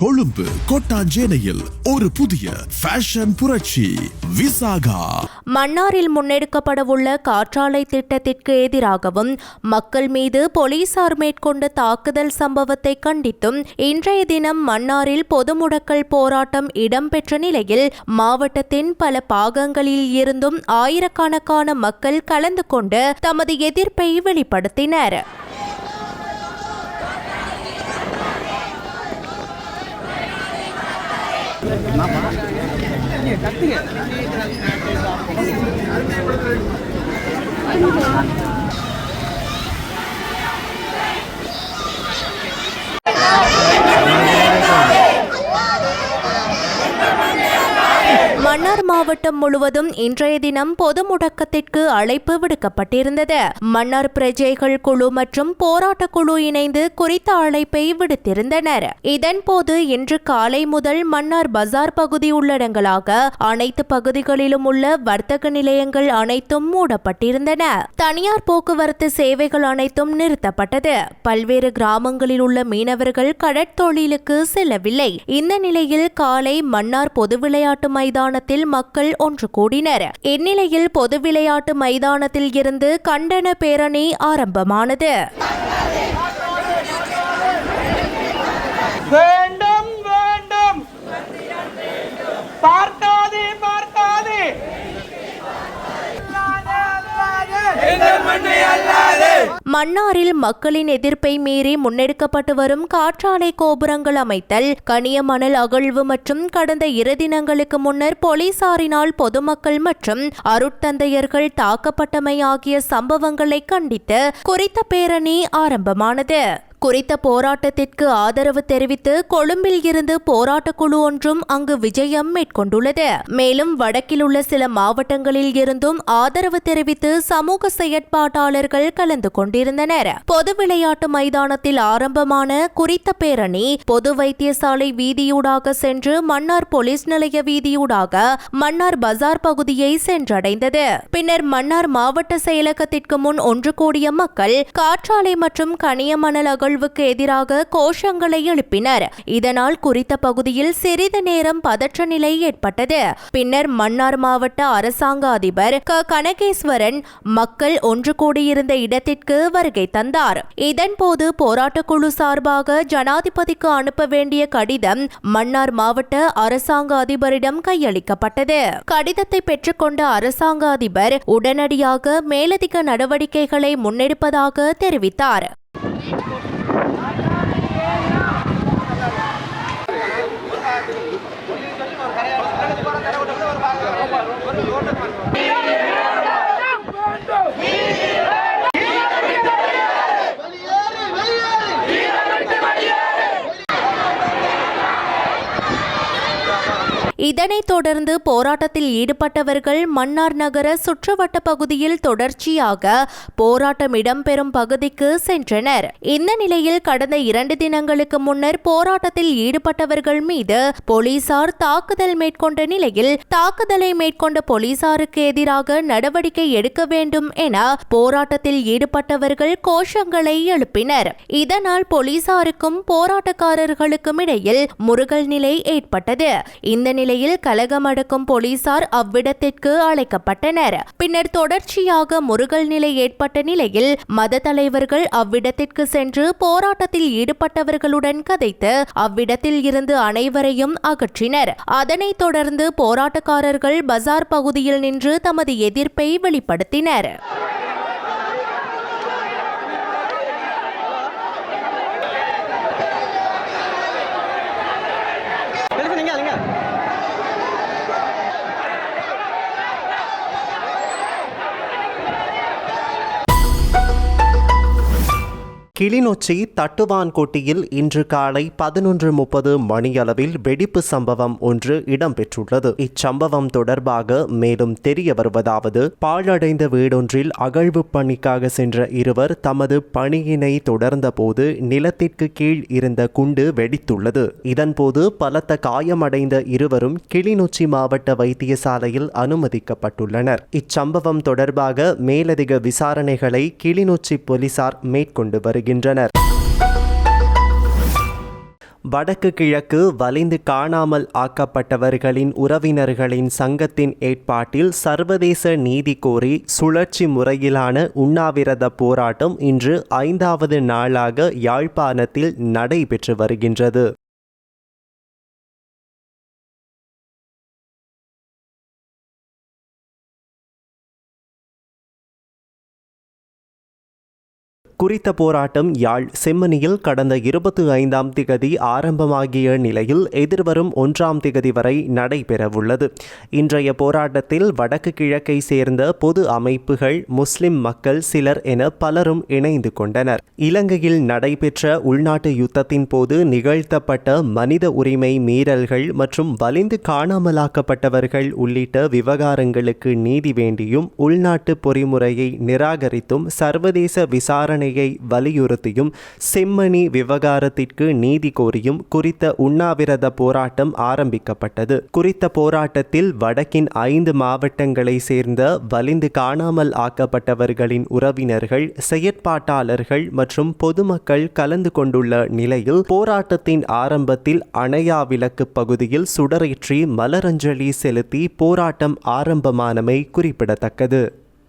கொழும்பு கொட்டாஞ்சேனையில் ஒரு புதிய ஃபேஷன் புரட்சி விசாகா. மன்னாரில் முன்னெடுக்கப்படவுள்ள காற்றாலை திட்டத்திற்கு எதிராகவும் மக்கள் மீது போலீசார் மேற்கொண்ட தாக்குதல் சம்பவத்தை கண்டித்தும் இன்றைய தினம் மன்னாரில் பொது முடக்கல் போராட்டம் இடம்பெற்ற நிலையில் மாவட்டத்தின் பல பாகங்களில் இருந்தும் ஆயிரக்கணக்கான மக்கள் கலந்து கொண்டு தமது எதிர்ப்பை வெளிப்படுத்தினர். கத்துங்க மன்னார் மாவட்டம் முழுவதும் இன்றைய தினம் பொது முடக்கத்திற்கு அழைப்பு விடுக்கப்பட்டிருந்தது. மன்னார் பிரஜைகள் குழு மற்றும் போராட்ட குழு இணைந்து குறித்த அழைப்பை விடுத்திருந்தனர். இதன்போது இன்று காலை முதல் மன்னார் பஜார் பகுதி உள்ளடங்களாக அனைத்து பகுதிகளிலும் உள்ள வர்த்தக நிலையங்கள் அனைத்தும் மூடப்பட்டிருந்தன. தனியார் போக்குவரத்து சேவைகள் அனைத்தும் நிறுத்தப்பட்டது. பல்வேறு கிராமங்களில் உள்ள மீனவர்கள் கடற்தொழிலுக்கு செல்லவில்லை. இந்த நிலையில் காலை மன்னார் பொது விளையாட்டு மைதானத்தில் மக்கள் ஒன்று கூடினர். இந்நிலையில் பொது விளையாட்டு மைதானத்தில் இருந்து கண்டன பேரணி ஆரம்பமானது வேண்டும் வேண்டும் பார்க்காதே பார்க்காதே மன்னாரில் மக்களின் எதிர்ப்பை மீறி முன்னெடுக்கப்பட்டு வரும் காற்றாலை கோபுரங்கள் அமைத்தல் கனிய மணல் அகழ்வு மற்றும் கடந்த இரு தினங்களுக்கு முன்னர் போலீசாரினால் பொதுமக்கள் மற்றும் அருட்தந்தையர்கள் தாக்கப்பட்டமை ஆகிய சம்பவங்களை கண்டித்து குறித்த பேரணி ஆரம்பமானது. குறித்த போராட்டத்திற்கு ஆதரவு தெரிவித்து கொழும்பில் இருந்து போராட்டக் குழு ஒன்றும் அங்கு விஜயம் மேற்கொண்டுள்ளது. மேலும் வடக்கில் உள்ள சில மாவட்டங்களில் இருந்தும் ஆதரவு தெரிவித்து சமூக செயற்பாட்டாளர்கள் கலந்து கொண்டிருந்தனர். பொது விளையாட்டு மைதானத்தில் ஆரம்பமான குறித்த பேரணி பொது வைத்தியசாலை வீதியூடாக சென்று மன்னார் போலீஸ் நிலைய வீதியூடாக மன்னார் பஜார் பகுதியை சென்றடைந்தது. பின்னர் மன்னார் மாவட்ட செயலகத்திற்கு முன் ஒன்று கூடிய மக்கள் காற்றாலை மற்றும் கனியமணல் நிகழ்வுக்கு எதிராக கோஷங்களை எழுப்பினர். இதனால் குறித்த பகுதியில் சிறிது நேரம் பதற்ற நிலை ஏற்பட்டது. பின்னர் மன்னார் மாவட்ட அரசாங்க அதிபர் க. கனகேஸ்வரன் மக்கள் ஒன்று கூடியிருந்த இடத்திற்கு வருகை தந்தார். இதன்போது போராட்டக் குழு சார்பாக ஜனாதிபதிக்கு அனுப்ப வேண்டிய கடிதம் மன்னார் மாவட்ட அரசாங்க அதிபரிடம் கையளிக்கப்பட்டது. கடிதத்தை பெற்றுக்கொண்ட அரசாங்க அதிபர் உடனடியாக மேலதிக நடவடிக்கைகளை முன்னெடுப்பதாக தெரிவித்தார். இதனைத் தொடர்ந்து போராட்டத்தில் ஈடுபட்டவர்கள் மன்னார் நகர சுற்றுவட்ட பகுதியில் தொடர்ச்சியாக போராட்டம் இடம்பெறும் பகுதிக்கு சென்றனர். இந்த நிலையில் கடந்த இரண்டு தினங்களுக்கு முன்னர் போராட்டத்தில் ஈடுபட்டவர்கள் மீது போலீசார் தாக்குதல் மேற்கொண்ட நிலையில் தாக்குதலை மேற்கொண்ட போலீசாருக்கு எதிராக நடவடிக்கை எடுக்க வேண்டும் என போராட்டத்தில் ஈடுபட்டவர்கள் கோஷங்களை எழுப்பினர். இதனால் போலீசாருக்கும் போராட்டக்காரர்களுக்கும் இடையில் முருகல் நிலை ஏற்பட்டது. இந்த நிலையில் கலகமடக்கும் போலீசார் அவ்விடத்திற்கு அழைக்கப்பட்டனர். பின்னர் தொடர்ச்சியாக முருகல் நிலை ஏற்பட்ட நிலையில் மத தலைவர்கள் அவ்விடத்திற்கு சென்று போராட்டத்தில் ஈடுபட்டவர்களுடன் கதைத்து அவ்விடத்தில் இருந்து அனைவரையும் அகற்றினர். அதனைத் தொடர்ந்து போராட்டக்காரர்கள் பஜார் பகுதியில் நின்று தமது எதிர்ப்பை வெளிப்படுத்தினர். கிளிநொச்சி தட்டுவான்கோட்டியில் இன்று காலை பதினொன்று முப்பது மணியளவில் வெடிப்பு சம்பவம் ஒன்று இடம்பெற்றுள்ளது. இச்சம்பவம் தொடர்பாக மேலும் தெரிய வருவதாவது பாழடைந்த வீடொன்றில் அகழ்வு பணிக்காக சென்ற இருவர் தமது பணியினை தொடர்ந்தபோது நிலத்திற்கு கீழ் இருந்த குண்டு வெடித்துள்ளது. இதன்போது பலத்த காயமடைந்த இருவரும் கிளிநொச்சி மாவட்ட வைத்தியசாலையில் அனுமதிக்கப்பட்டுள்ளனர். இச்சம்பவம் தொடர்பாக மேலதிக விசாரணைகளை கிளிநொச்சி போலீசார் மேற்கொண்டு வருகிறார். வருகின்றனர். வடக்கு கிழக்கு வலிந்து காணாமல் ஆக்கப்பட்டவர்களின் உறவினர்களின் சங்கத்தின் ஏற்பாட்டில் சர்வதேச நீதி கோரி சுழற்சி முறையிலான உண்ணாவிரத போராட்டம் இன்று ஐந்தாவது நாளாக யாழ்ப்பாணத்தில் நடைபெற்று வருகின்றது. குறித்த போராட்டம் யாழ் செம்மணியில் கடந்த இருபத்தி ஐந்தாம் திகதி ஆரம்பமாகிய நிலையில் எதிர்வரும் ஒன்றாம் திகதி வரை நடைபெறவுள்ளது. இன்றைய போராட்டத்தில் வடக்கு கிழக்கை சேர்ந்த பொது அமைப்புகள் முஸ்லிம் மக்கள் சிலர் என பலரும் இணைந்து கொண்டனர். இலங்கையில் நடைபெற்ற உள்நாட்டு யுத்தத்தின் போது நிகழ்த்தப்பட்ட மனித உரிமை மீறல்கள் மற்றும் வலிந்து காணாமலாக்கப்பட்டவர்கள் உள்ளிட்ட விவகாரங்களுக்கு நீதி வேண்டியும் உள்நாட்டு பொறிமுறையை நிராகரித்தும் சர்வதேச விசாரணை விசாரணையை வலியுறுத்தியும் செம்மணி விவகாரத்திற்கு நீதி கோரியும் குறித்த உண்ணாவிரத போராட்டம் ஆரம்பிக்கப்பட்டது. குறித்த போராட்டத்தில் வடக்கின் ஐந்து மாவட்டங்களை சேர்ந்த வலிந்து காணாமல் ஆக்கப்பட்டவர்களின் உறவினர்கள் செயற்பாட்டாளர்கள் மற்றும் பொதுமக்கள் கலந்து கொண்டுள்ள நிலையில் போராட்டத்தின் ஆரம்பத்தில் அணையா விளக்கு பகுதியில் சுடரேற்றி மலரஞ்சலி செலுத்தி போராட்டம் ஆரம்பமானமை குறிப்பிடத்தக்கது.